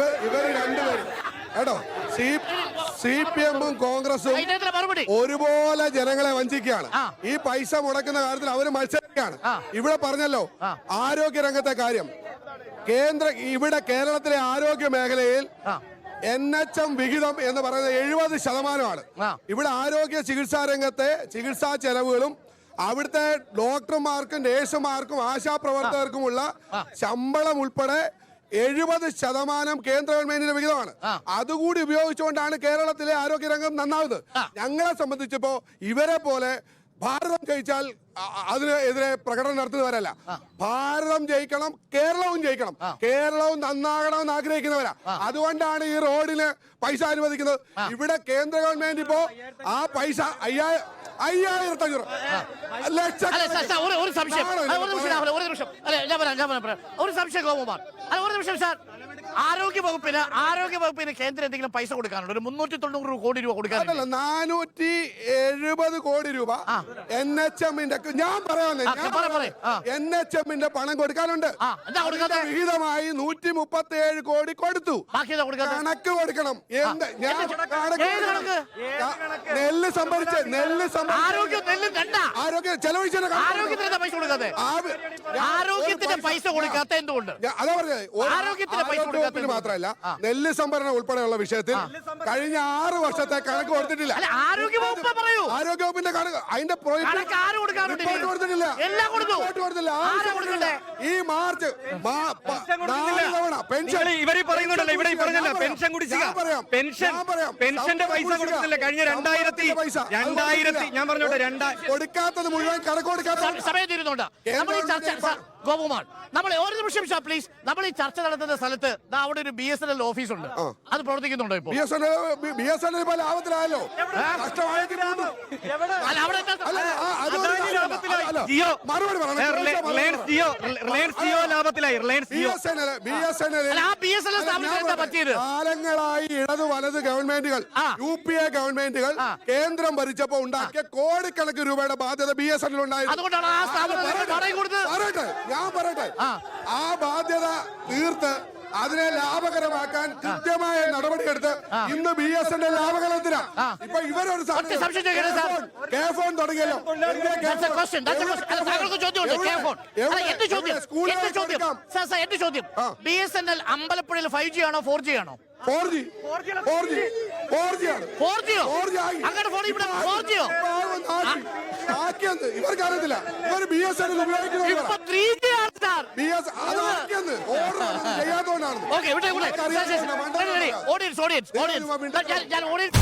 ഇവർ ഇവർ രണ്ടുപേരും. കേട്ടോ? സി സി പി എമ്മും കോൺഗ്രസും ഒരുപോലെ ജനങ്ങളെ വഞ്ചിക്കുകയാണ്. ഈ പൈസ മുടക്കുന്ന കാര്യത്തിൽ അവർ മത്സരിക്കുകയാണ്. ഇവിടെ പറഞ്ഞല്ലോ. ആരോഗ്യ രംഗത്തെ കാര്യം. കേന്ദ്ര ഇവിടെ കേരളത്തിലെ ആരോഗ്യ മേഖലയിൽ. എൻ എച്ച് എം വിഹിതം എന്ന് പറയുന്നത് എഴുപത് ശതമാനമാണ്. ഇവിടെ ആരോഗ്യ ചികിത്സാ രംഗത്തെ ചികിത്സാ ചെലവുകളും അവിടുത്തെ ഡോക്ടർമാർക്കും നേഴ്സുമാർക്കും ആശാപ്രവർത്തകർക്കുമുള്ള ശമ്പളം ഉൾപ്പെടെ എഴുപത് ശതമാനം കേന്ദ്ര ഗവൺമെന്റിന്റെ വിഹിതമാണ്. അതുകൂടി ഉപയോഗിച്ചുകൊണ്ടാണ് കേരളത്തിലെ ആരോഗ്യരംഗം നന്നാവുന്നത്. ഞങ്ങളെ സംബന്ധിച്ചപ്പോ ഇവരെ പോലെ ഭാരതം ജയിച്ചാൽ അതിനെതിരെ പ്രകടനം നടത്തുന്നവരല്ല. ഭാരതം ജയിക്കണം കേരളവും ജയിക്കണം. കേരളവും നന്നാകണമെന്ന് ആഗ്രഹിക്കുന്നവരാ. അതുകൊണ്ടാണ് ഈ റോഡിന് പൈസ അനുവദിക്കുന്നത്. ഇവിടെ കേന്ദ്ര ഗവൺമെന്റ് ഇപ്പോ ആ. പൈസ അയ്യായിരം അയ്യായിരത്തി അഞ്ഞൂറ് ലക്ഷം ഒരു സംശയം. ആണോ അല്ല, ഒരു ഇത്? നിമിഷം രാഹുൽ, ഒരു നിമിഷം. അല്ല ഞാൻ പറയാം ഞാൻ പറയാം, പറയാം. ഒരു സംശയം ഗോപകുമാർ. അല്ല ഒരു നിമിഷം സാർ. ആരോഗ്യ വകുപ്പിന് ആരോഗ്യ വകുപ്പിന് കേന്ദ്രം എന്തെങ്കിലും പൈസ കൊടുക്കാനുണ്ട്? ഒരു മുന്നൂറ്റി തൊണ്ണൂറ് കോടി രൂപ കൊടുക്കാനുണ്ട്? അതല്ല നാനൂറ്റി എഴുപത് കോടി രൂപ. എൻ എച്ച് എമ്മിന്റെ ഞാൻ പറയാന്ന്. എൻ എച്ച് എമ്മിന്റെ പണം കൊടുക്കാനുണ്ട്. വിഹിതമായി നൂറ്റി മുപ്പത്തി ഏഴ് കോടി കൊടുത്തു. കണക്ക് കൊടുക്കണം. എന്ത്? ഞാൻ കണക്ക്? നെല്ല് സംഭരിച്ച് നെല്ല് സംഭരിച്ച് ആരോഗ്യം നെല്ലും രണ്ടാ ആരോഗ്യ ചെലവഴിച്ചതിന്റെ കണക്ക് ആരോഗ്യത്തിന് പൈസ കൊടുക്കാത്ത എന്തുകൊണ്ട്? അതാ പറഞ്ഞത് ആരോഗ്യത്തിന്റെ ആരോഗ്യത്തിന് പൈസ കൊടുക്കാത്ത മാത്രമല്ല നെല്ല് സംഭരണം ഉൾപ്പെടെയുള്ള വിഷയത്തിൽ കഴിഞ്ഞ ആറ് വർഷത്തെ കണക്ക് കൊടുത്തിട്ടില്ല. ആരോഗ്യ വകുപ്പ് പറയൂ. ആരോഗ്യ വകുപ്പിന്റെ കണക്ക് അതിന്റെ കൊടുത്തിട്ടില്ല. എല്ലാം കൊടുത്തില്ല? ഈ മാർച്ച് പെൻഷൻ ഇവർ പറയുന്നുണ്ടല്ലോ ഇവിടെ പറഞ്ഞല്ലോ പെൻഷൻ കുടിശ്ശിക ഞാൻ പറയാം. പെൻഷൻ പെൻഷന്റെ പൈസ കൊടുക്കുന്നില്ല കഴിഞ്ഞ. രണ്ടായിരത്തി രണ്ടായിരത്തി. ഞാൻ പറഞ്ഞോട്ടെ രണ്ടാ കൊടുക്കാത്തത് മുഴുവൻ കണക്ക് കൊടുക്കാത്ത സമ- സമയം നമ്മൾ ഈ ചർച്ച ഗോപകുമാർ നമ്മൾ ഒരു നിമിഷം ഷാ പ്ലീസ്. നമ്മൾ ഈ ചർച്ച നടത്തുന്ന സ്ഥലത്ത് അവിടെ ഒരു B S N L office ഉണ്ട് അത് പ്രവർത്തിക്കുന്നുണ്ടോ ഇപ്പോൾ? B S N B S N ഇപ്പൊ ലാഭത്തിലായല്ലോ. ജിയോ. മറുപടി റിലയൻസ് ജിയോ റിലയൻസ് ജിയോ ലാഭത്തിലായി റിലയൻസ് ജിയോ BSNL അല്ല, സ്ഥാപനത്തിന് ഞാൻ എന്താ പറ്റിയത്? കാലങ്ങളായി ഇടത് വലത് ഗവൺമെന്റുകൾ. യു പി എ ഗവൺമെന്റുകൾ കേന്ദ്രം ഭരിച്ചപ്പോ ഉണ്ടാക്കിയ കോടിക്കണക്കിന് രൂപയുടെ ബാധ്യത ബി എസ് എൻ ഉണ്ടായിരുന്നു കൊടുത്തത്. പറയട്ടെ ഞാൻ പറയട്ടെ. ആ ബാധ്യത തീർത്ത് അതിനെ ലാഭകരമാക്കാൻ കൃത്യമായ നടപടിയെടുത്ത് ഇന്ന് ബി എസ് എന്റെ ലാഭകരത്തിനാ. ഇപ്പൊ ഇവരൊരു? കെ ഫോൺ തുടങ്ങിയല്ലോ? എന്റെ ചോദ്യം. ബി എസ് എൻ എൽ അമ്പലപ്പുഴയിൽ ഫൈവ് ജി ആണോ ഫോർ ജി ആണോ? Four G four G four G four Jio അങ്ങനെ ഫോൺ ഇവിടെ ഫോർ ജിയോ ഇവർക്ക് അറിയത്തില്ല. ഇവർ ബി എസ് എൻ എൽ ഉപയോഗിക്കുന്നവരാ ത്രീ ജി ആണ് സാർ ബി എസ് അത് ആക്കിയെന്ന് ഓർഡർ ചെയ്യാത്തതുകൊണ്ടാണ് ഓക്കെ ഇവിടെ നമുക്കറിയാം. ഓഡിയൻസ് ഓഡിയൻസ് ഓഡിയൻസ് ഞാൻ ഓഡിയൻസ്